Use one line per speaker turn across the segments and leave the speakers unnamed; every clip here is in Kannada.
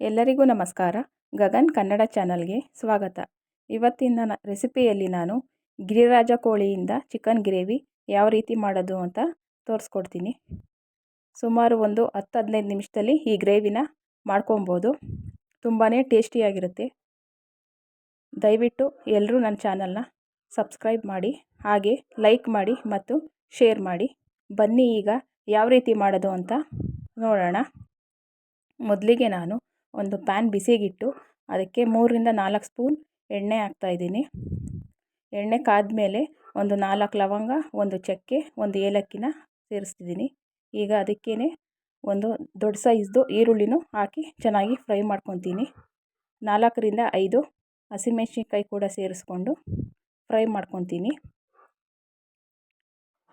ಎಲ್ಲರಿಗೂ ನಮಸ್ಕಾರ. ಗಗನ್ ಕನ್ನಡ ಚಾನಲ್ಗೆ ಸ್ವಾಗತ. ಇವತ್ತಿನ ನ, ರೆಸಿಪಿಯಲ್ಲಿ ನಾನು ಗಿರಿರಾಜ ಕೋಳಿಯಿಂದ ಚಿಕನ್ ಗ್ರೇವಿ ಯಾವ ರೀತಿ ಮಾಡೋದು ಅಂತ ತೋರಿಸ್ಕೊಡ್ತೀನಿ. ಸುಮಾರು ಒಂದು ಹತ್ತು ಹದಿನೈದು ನಿಮಿಷದಲ್ಲಿ ಈ ಗ್ರೇವಿನ ಮಾಡ್ಕೊಬೋದು. ತುಂಬಾ ಟೇಸ್ಟಿಯಾಗಿರುತ್ತೆ. ದಯವಿಟ್ಟು ಎಲ್ಲರೂ ನನ್ನ ಚಾನಲ್ನ ಸಬ್ಸ್ಕ್ರೈಬ್ ಮಾಡಿ, ಹಾಗೆ ಲೈಕ್ ಮಾಡಿ ಮತ್ತು ಶೇರ್ ಮಾಡಿ. ಬನ್ನಿ ಈಗ ಯಾವ ರೀತಿ ಮಾಡೋದು ಅಂತ ನೋಡೋಣ. ಮೊದಲಿಗೆ ನಾನು ಒಂದು ಪ್ಯಾನ್ ಬಿಸಿಗಿಟ್ಟು ಅದಕ್ಕೆ ಮೂರರಿಂದ ನಾಲ್ಕು ಸ್ಪೂನ್ ಎಣ್ಣೆ ಹಾಕ್ತಾಯಿದ್ದೀನಿ ಎಣ್ಣೆ ಕಾದ್ಮೇಲೆ ಒಂದು ನಾಲ್ಕು ಲವಂಗ, ಒಂದು ಚಕ್ಕೆ, ಒಂದು ಏಲಕ್ಕಿನ ಸೇರಿಸ್ತಿದ್ದೀನಿ. ಈಗ ಅದಕ್ಕೇ ಒಂದು ದೊಡ್ಡ ಸೈಜ್ದು ಈರುಳ್ಳಿನೂ ಹಾಕಿ ಚೆನ್ನಾಗಿ ಫ್ರೈ ಮಾಡ್ಕೊತೀನಿ. ನಾಲ್ಕರಿಂದ ಐದು ಹಸಿಮೆಣ್ಸಿನ್ಕಾಯಿ ಕೂಡ ಸೇರಿಸ್ಕೊಂಡು ಫ್ರೈ ಮಾಡ್ಕೊತೀನಿ.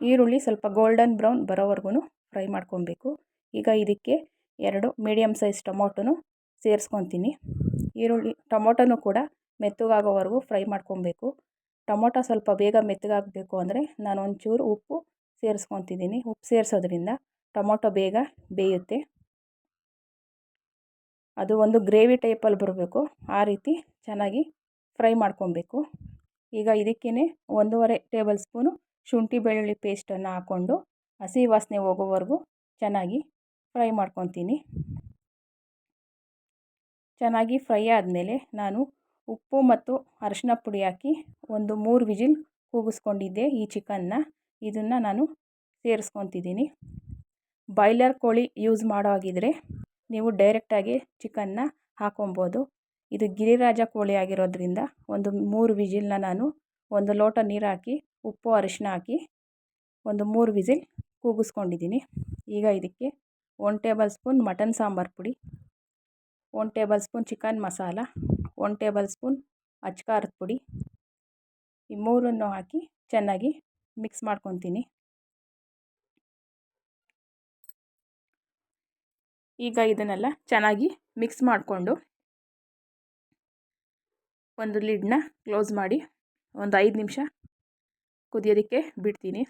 ಈರುಳ್ಳಿ ಸ್ವಲ್ಪ ಗೋಲ್ಡನ್ ಬ್ರೌನ್ ಬರೋವರೆಗೂ ಫ್ರೈ ಮಾಡ್ಕೊಬೇಕು. ಈಗ ಇದಕ್ಕೆ ಎರಡು ಮೀಡಿಯಮ್ ಸೈಜ್ ಟೊಮೊಟೊನು ಸೇರಿಸ್ಕೊತೀನಿ. ಈರುಳ್ಳಿ, ಟೊಮೊಟೊನೂ ಕೂಡ ಮೆತ್ತಗಾಗೋವರೆಗೂ ಫ್ರೈ ಮಾಡ್ಕೊಬೇಕು. ಟೊಮೊಟೊ ಸ್ವಲ್ಪ ಬೇಗ ಮೆತ್ತಗಾಗಬೇಕು ಅಂದರೆ ನಾನು ಒಂಚೂರು ಉಪ್ಪು ಸೇರಿಸ್ಕೊತಿದ್ದೀನಿ. ಉಪ್ಪು ಸೇರಿಸೋದ್ರಿಂದ ಟೊಮೊಟೊ ಬೇಗ ಬೇಯುತ್ತೆ. ಅದು ಒಂದು ಗ್ರೇವಿ ಟೈಪಲ್ಲಿ ಬರಬೇಕು. ಆ ರೀತಿ ಚೆನ್ನಾಗಿ ಫ್ರೈ ಮಾಡ್ಕೊಬೇಕು. ಈಗ ಇದಕ್ಕೇ ಒಂದೂವರೆ ಟೇಬಲ್ ಸ್ಪೂನು ಶುಂಠಿ ಬೆಳ್ಳುಳ್ಳಿ ಪೇಸ್ಟನ್ನು ಹಾಕ್ಕೊಂಡು ಹಸಿ ವಾಸನೆ ಹೋಗೋವರೆಗೂ ಚೆನ್ನಾಗಿ ಫ್ರೈ ಮಾಡ್ಕೊತೀನಿ. ಚೆನ್ನಾಗಿ ಫ್ರೈ ಆದಮೇಲೆ ನಾನು ಉಪ್ಪು ಮತ್ತು ಅರಶಿನ ಪುಡಿ ಹಾಕಿ ಒಂದು ಮೂರು ವಿಜಿಲ್ ಕೂಗಿಸ್ಕೊಂಡಿದ್ದೆ ಈ ಚಿಕನ್ನ. ಇದನ್ನು ನಾನು ಸೇರಿಸ್ಕೊತಿದ್ದೀನಿ. ಬಾಯ್ಲರ್ ಕೋಳಿ ಯೂಸ್ ಮಾಡೋ ಹಾಗಿದ್ರೆ ನೀವು ಡೈರೆಕ್ಟಾಗಿ ಚಿಕನ್ನ ಹಾಕೊಬೋದು. ಇದು ಗಿರಿರಾಜ ಕೋಳಿ ಆಗಿರೋದ್ರಿಂದ ಒಂದು ಮೂರು ವಿಜಿಲ್ನ ನಾನು ಒಂದು ಲೋಟ ನೀರು ಹಾಕಿ, ಉಪ್ಪು ಅರಿಶಿನ ಹಾಕಿ ಒಂದು ಮೂರು ವಿಜಿಲ್ ಕೂಗಿಸ್ಕೊಂಡಿದ್ದೀನಿ. ಈಗ ಇದಕ್ಕೆ one tablespoon mutton sambar ಪುಡಿ. One tablespoon chicken masala one tablespoon ಅಚ್ಕಾರದ ಪುಡಿ. ಈ ಮೂರನ್ನು ಹಾಕಿ ಚೆನ್ನಾಗಿ ಮಿಕ್ಸ್ ಮಾಡ್ಕೊತೀನಿ. ಈಗ ಇದನ್ನೆಲ್ಲ ಚೆನ್ನಾಗಿ ಮಿಕ್ಸ್ ಮಾಡಿಕೊಂಡು ಒಂದು ಲಿಡ್ನ ಕ್ಲೋಸ್ ಮಾಡಿ ಒಂದು ಐದು ನಿಮಿಷ ಕುದಿಯೋದಕ್ಕೆ ಬಿಡ್ತೀನಿ.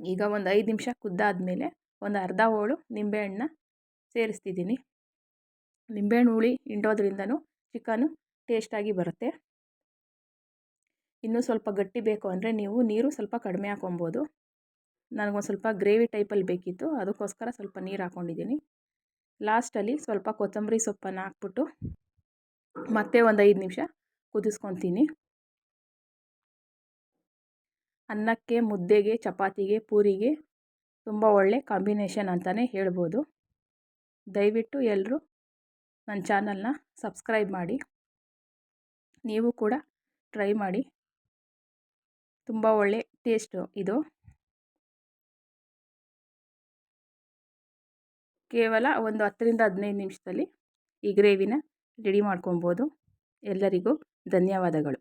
ಈಗ ಒಂದು ಐದು ನಿಮಿಷ ಕುದ್ದಾದ ಮೇಲೆ ಒಂದು ಅರ್ಧ ಹೋಳು ನಿಂಬೆಹಣ್ಣನ್ನ ಸೇರಿಸ್ತಿದ್ದೀನಿ. ನಿಂಬೆಹಣ್ಣು ಹುಳಿ ಹಿಂಡೋದ್ರಿಂದನೂ ಚಿಕನು ಟೇಸ್ಟಾಗಿ ಬರುತ್ತೆ. ಇನ್ನೂ ಸ್ವಲ್ಪ ಗಟ್ಟಿ ಬೇಕು ಅಂದರೆ ನೀವು ನೀರು ಸ್ವಲ್ಪ ಕಡಿಮೆ ಹಾಕೊಬೋದು. ನನಗೊಂದು ಸ್ವಲ್ಪ ಗ್ರೇವಿ ಟೈಪಲ್ಲಿ ಬೇಕಿತ್ತು, ಅದಕ್ಕೋಸ್ಕರ ಸ್ವಲ್ಪ ನೀರು ಹಾಕ್ಕೊಂಡಿದ್ದೀನಿ ಲಾಸ್ಟಲ್ಲಿ ಸ್ವಲ್ಪ ಕೊತ್ತಂಬರಿ ಸೊಪ್ಪನ್ನು ಹಾಕ್ಬಿಟ್ಟು ಮತ್ತೆ ಒಂದು ಐದು ನಿಮಿಷ ಕುದಿಸ್ಕೊತೀನಿ. ಅನ್ನಕ್ಕೆ, ಮುದ್ದೆಗೆ, ಚಪಾತಿಗೆ, ಪೂರಿಗೆ ತುಂಬ ಒಳ್ಳೆ ಕಾಂಬಿನೇಷನ್ ಅಂತಲೇ ಹೇಳ್ಬೋದು. ದಯವಿಟ್ಟು ಎಲ್ಲರೂ ನನ್ನ ಚಾನಲ್ನ ಸಬ್ಸ್ಕ್ರೈಬ್ ಮಾಡಿ. ನೀವು ಕೂಡ ಟ್ರೈ ಮಾಡಿ. ತುಂಬ ಒಳ್ಳೆ ಟೇಸ್ಟು ಇದು. ಕೇವಲ ಒಂದು ಹತ್ತರಿಂದ ಹದಿನೈದು ನಿಮಿಷದಲ್ಲಿ ಈ ಗ್ರೇವಿನ ರೆಡಿ ಮಾಡ್ಕೊಬೋದು. ಎಲ್ಲರಿಗೂ ಧನ್ಯವಾದಗಳು.